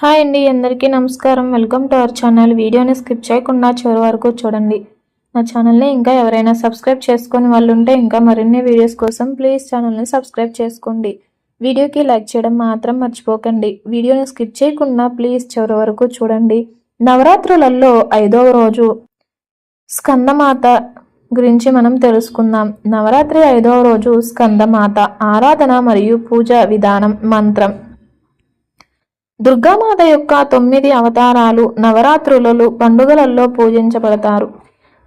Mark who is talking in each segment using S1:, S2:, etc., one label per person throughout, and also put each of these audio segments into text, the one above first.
S1: Hi అండి అందరికీ నమస్కారం. Welcome to our channel. వీడియోని స్కిప్ చేయకుండా చివరి వరకు చూడండి. నా ఛానల్ని ఇంకా ఎవరైనా సబ్స్క్రైబ్ చేసుకుని వాళ్ళు ఉంటే ఇంకా మరిన్ని వీడియోస్ కోసం ప్లీజ్ ఛానల్ని సబ్స్క్రైబ్ చేసుకోండి. వీడియోకి లైక్ చేయడం మాత్రం మర్చిపోకండి. వీడియోని స్కిప్ చేయకుండా ప్లీజ్ చివరి వరకు చూడండి. నవరాత్రులలో ఐదవ రోజు స్కందమాత గురించి మనం తెలుసుకుందాం. నవరాత్రి ఐదవ రోజు స్కందమాత ఆరాధన మరియు పూజ విధానం మంత్రం. దుర్గామాత యొక్క తొమ్మిది అవతారాలు నవరాత్రులలో పండుగలలో పూజించబడతారు.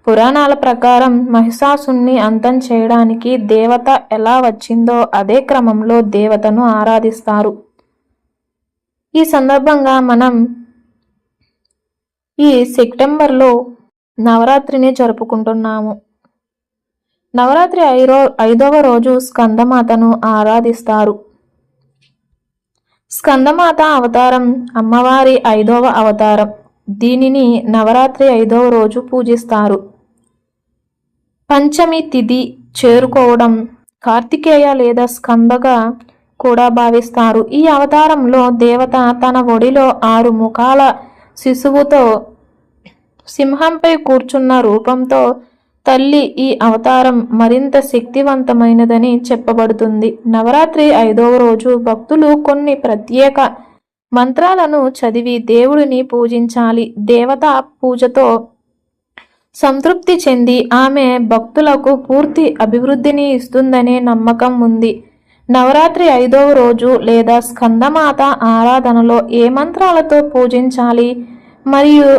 S1: పురాణాల ప్రకారం మహిషాసుని అంతం చేయడానికి దేవత ఎలా వచ్చిందో అదే క్రమంలో దేవతను ఆరాధిస్తారు. ఈ సందర్భంగా మనం ఈ సెప్టెంబర్లో నవరాత్రిని జరుపుకుంటున్నాము. నవరాత్రి ఐరో ఐదవ రోజు స్కందమాతను ఆరాధిస్తారు. స్కందమాత అవతారం అమ్మవారి ఐదవ అవతారం. దీనిని నవరాత్రి ఐదవ రోజు పూజిస్తారు. పంచమి తిథి చేరుకోవడం కార్తికేయ లేదా స్కందగా కూడా భావిస్తారు. ఈ అవతారంలో దేవత తన ఒడిలో ఆరు ముఖాల శిశువుతో సింహంపై కూర్చున్న రూపంతో తల్లి ఈ అవతారం మరింత శక్తివంతమైనదని చెప్పబడుతుంది. నవరాత్రి ఐదవ రోజు భక్తులు కొన్ని ప్రత్యేక మంత్రాలను చదివి దేవుడిని పూజించాలి. దేవత పూజతో సంతృప్తి చెంది ఆమె భక్తులకు పూర్తి అభివృద్ధిని ఇస్తుందనే నమ్మకం ఉంది. నవరాత్రి ఐదవ రోజు లేదా స్కందమాత ఆరాధనలో ఏ మంత్రాలతో పూజించాలి? మరియు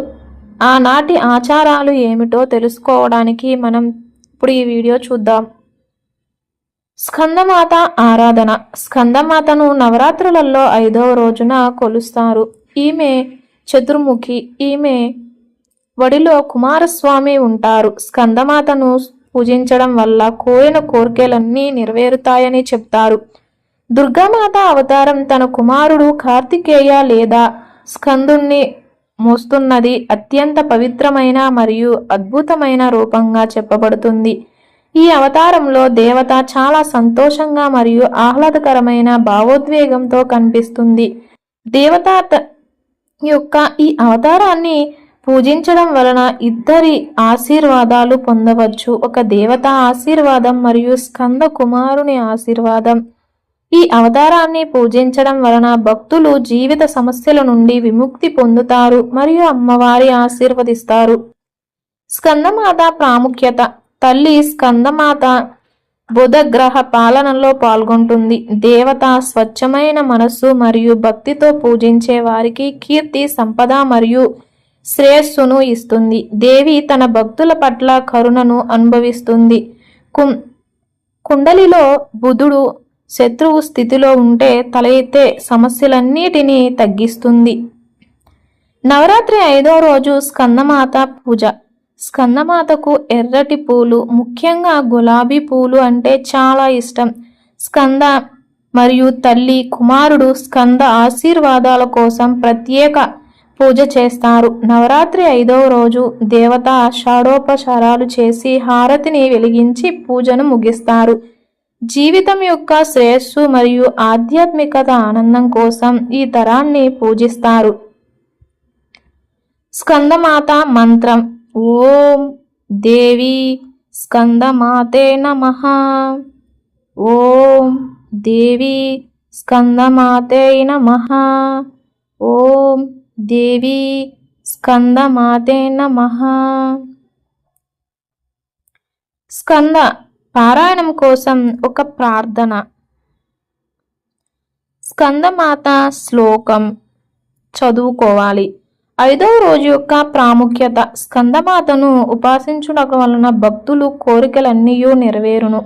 S1: ఆనాటి ఆచారాలు ఏమిటో తెలుసుకోవడానికి మనం ఇప్పుడు ఈ వీడియో చూద్దాం. స్కందమాత ఆరాధన. స్కందమాతను నవరాత్రులలో ఐదవ రోజున కొలుస్తారు. ఈమె చతుర్ముఖి. ఈమె వడిలో కుమారస్వామి ఉంటారు. స్కందమాతను పూజించడం వల్ల కోరిన కోరికలన్నీ నెరవేరుతాయని చెప్తారు. దుర్గామాత అవతారం తన కుమారుడు కార్తికేయ లేదా స్కందుణ్ణి మోస్తున్నది అత్యంత పవిత్రమైన మరియు అద్భుతమైన రూపంగా చెప్పబడుతుంది. ఈ అవతారంలో దేవత చాలా సంతోషంగా మరియు ఆహ్లాదకరమైన భావోద్వేగంతో కనిపిస్తుంది. దేవత యొక్క ఈ అవతారాన్ని పూజించడం వలన ఇద్దరి ఆశీర్వాదాలు పొందవచ్చు. ఒక దేవత ఆశీర్వాదం మరియు స్కంద కుమారుని ఆశీర్వాదం. ఈ అవతారాన్ని పూజించడం వలన భక్తులు జీవిత సమస్యల నుండి విముక్తి పొందుతారు మరియు అమ్మవారి ఆశీర్వదిస్తారు. స్కందమాత ప్రాముఖ్యత. తల్లి స్కందమాత బుధ గ్రహ పాలనలో పాల్గొంటుంది. దేవత స్వచ్ఛమైన మనస్సు మరియు భక్తితో పూజించే వారికి కీర్తి సంపద మరియు శ్రేయస్సును ఇస్తుంది. దేవి తన భక్తుల పట్ల కరుణను అనుభవిస్తుంది. కుం కుండలిలో బుధుడు శత్రువు స్థితిలో ఉంటే తల ఎత్తే సమస్యలన్నిటినీ తగ్గిస్తుంది. నవరాత్రి ఐదో రోజు స్కందమాత పూజ. స్కందమాతకు ఎర్రటి పూలు ముఖ్యంగా గులాబీ పూలు అంటే చాలా ఇష్టం. స్కంద మరియు తల్లి కుమారుడు స్కంద ఆశీర్వాదాల కోసం ప్రత్యేక పూజ చేస్తారు. నవరాత్రి ఐదవ రోజు దేవత షాడోపచారాలు చేసి హారతిని వెలిగించి పూజను ముగిస్తారు. జీవితం యొక్క శ్రేయస్సు మరియు ఆధ్యాత్మికత ఆనందం కోసం ఈ తరాన్ని పూజిస్తారు. స్కందమాత మంత్రం. ఓం దేవి స్కందమాతే నమ. ఓం దేవి స్కందమాతే నమ. ఓం దేవి స్కందమాతే నమ. స్కంద పారాయణం కోసం ఒక ప్రార్థన. స్కందమాత శ్లోకం చదువుకోవాలి. ఐదవ రోజు యొక్క ప్రాముఖ్యత. స్కందమాతను ఉపాసించుట వలన భక్తులు కోరికలన్నీ నెరవేరును.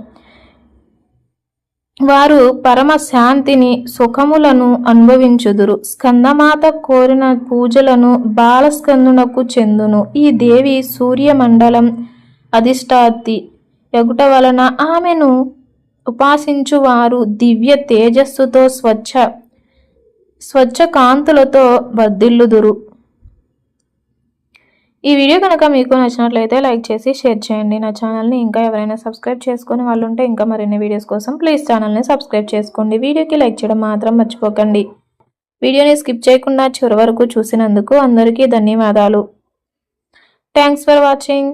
S1: వారు పరమ శాంతిని సుఖములను అనుభవించుదురు. స్కందమాత కోరిన పూజలను బాలస్కందునకు చెందును. ఈ దేవి సూర్యమండలం అధిష్టాతి. ఎగుట వలన ఆమెను ఉపాసించువారు దివ్య తేజస్సుతో స్వచ్ఛ స్వచ్ఛ కాంతులతో వర్ధిల్లుదురు. ఈ వీడియో కనుక మీకు నచ్చినట్లయితే లైక్ చేసి షేర్ చేయండి. నా ఛానల్ని ఇంకా ఎవరైనా సబ్స్క్రైబ్ చేసుకుని వాళ్ళు ఉంటే ఇంకా మరిన్ని వీడియోస్ కోసం ప్లీజ్ ఛానల్ని సబ్స్క్రైబ్ చేసుకోండి. వీడియోకి లైక్ చేయడం మాత్రం మర్చిపోకండి. వీడియోని స్కిప్ చేయకుండా చివరి వరకు చూసినందుకు అందరికీ ధన్యవాదాలు. Thanks for watching.